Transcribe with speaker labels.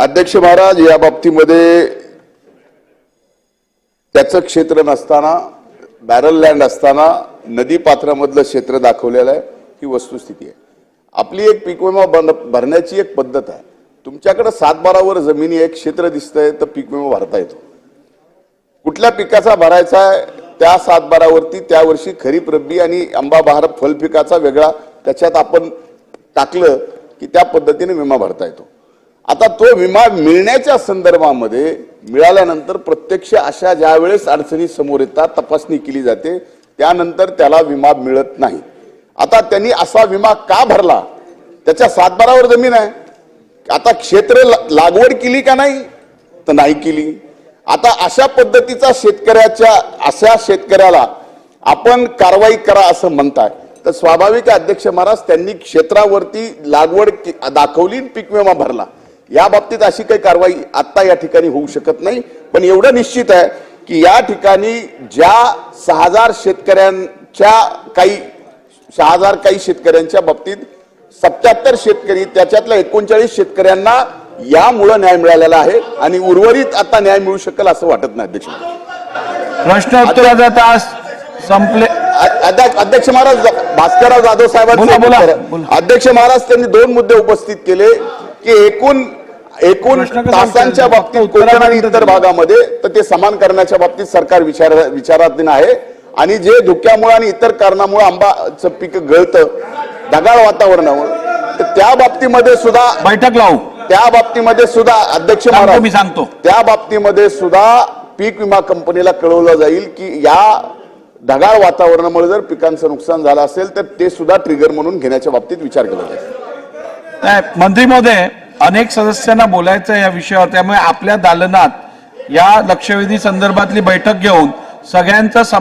Speaker 1: अध्यक्ष महाराज या बाबतीमध्ये त्याचं क्षेत्र नसताना बॅरल लँड असताना नदी पात्रामधलं क्षेत्र दाखवलेलं आहे ही वस्तुस्थिती आहे. आपली एक पीक विमा भरण्याची एक पद्धत आहे. तुमच्याकडे सातबारावर जमिनी एक क्षेत्र दिसतंय तर पीक विमा भरता येतो. कुठल्या पिकाचा भरायचा आहे त्या सातबारावरती त्या वर्षी खरीप रब्बी आणि आंबा बहार फल पिकाचा वेगळा त्याच्यात आपण टाकलं की त्या पद्धतीने विमा भरता येतो. आता तो विमा मिळण्याच्या संदर्भामध्ये मिळाल्यानंतर प्रत्यक्ष अशा ज्या वेळेस अडचणी समोर येतात तपासणी केली जाते त्यानंतर त्याला विमा मिळत नाही. आता त्यांनी असा विमा का भरला? त्याच्या सातबारावर जमीन आहे. आता क्षेत्र लागवड केली का नाही? तर नाही केली. आता अशा पद्धतीचा शेतकऱ्याच्या अशा शेतकऱ्याला आपण कारवाई करा असं म्हणताय. तर स्वाभाविक अध्यक्ष महाराज त्यांनी क्षेत्रावरती लागवड दाखवली आणि पीक विमा भरला. या बाबतीत अशी काही कारवाई आता या ठिकाणी होऊ शकत नाही पण एवढं निश्चित आहे की या ठिकाणी ज्या सहा हजार शेतकऱ्यांच्या काही सहा हजार काही शेतकऱ्यांच्या बाबतीत सत्याहत्तर शेतकरी त्याच्यातल्या एकोणचाळीस शेतकऱ्यांना यामुळं न्याय मिळालेला आहे आणि उर्वरित आता न्याय मिळू शकेल असं वाटत नाही अध्यक्ष.
Speaker 2: प्रश्नोत्तराचा तास संपले
Speaker 1: अध्यक्ष महाराज भास्करराव जाधव.
Speaker 2: बोला.
Speaker 1: अध्यक्ष महाराज त्यांनी दोन मुद्दे उपस्थित केले की एकूण एकूण तासांच्या? बाबतीत कोकण आणि इतर भागामध्ये तर ते समान करण्याच्या बाबतीत सरकार विचार विचाराधीन आहे. आणि जे धुक्यामुळे आणि इतर कारणामुळे आंबाचं पीक गळतं ढगाळ वातावरणामुळे तर त्या बाबतीमध्ये सुद्धा
Speaker 2: बैठक लावू.
Speaker 1: त्या बाबतीमध्ये सुद्धा अध्यक्ष महाराज
Speaker 2: मी सांगतो.
Speaker 1: त्या बाबतीमध्ये सुद्धा पीक विमा कंपनीला कळवलं जाईल की या ढगाळ वातावरणामुळे जर पिकांचं नुकसान झालं असेल तर ते सुद्धा ट्रिगर म्हणून घेण्याच्या बाबतीत विचार केला जाईल.
Speaker 2: मंत्री महोदय अनेक सदस्यांना बोलायचं या विषयावर त्यामुळे आपल्या दालनात या लक्षवेधी संदर्भातली बैठक घेऊन सगळ्यांचा समा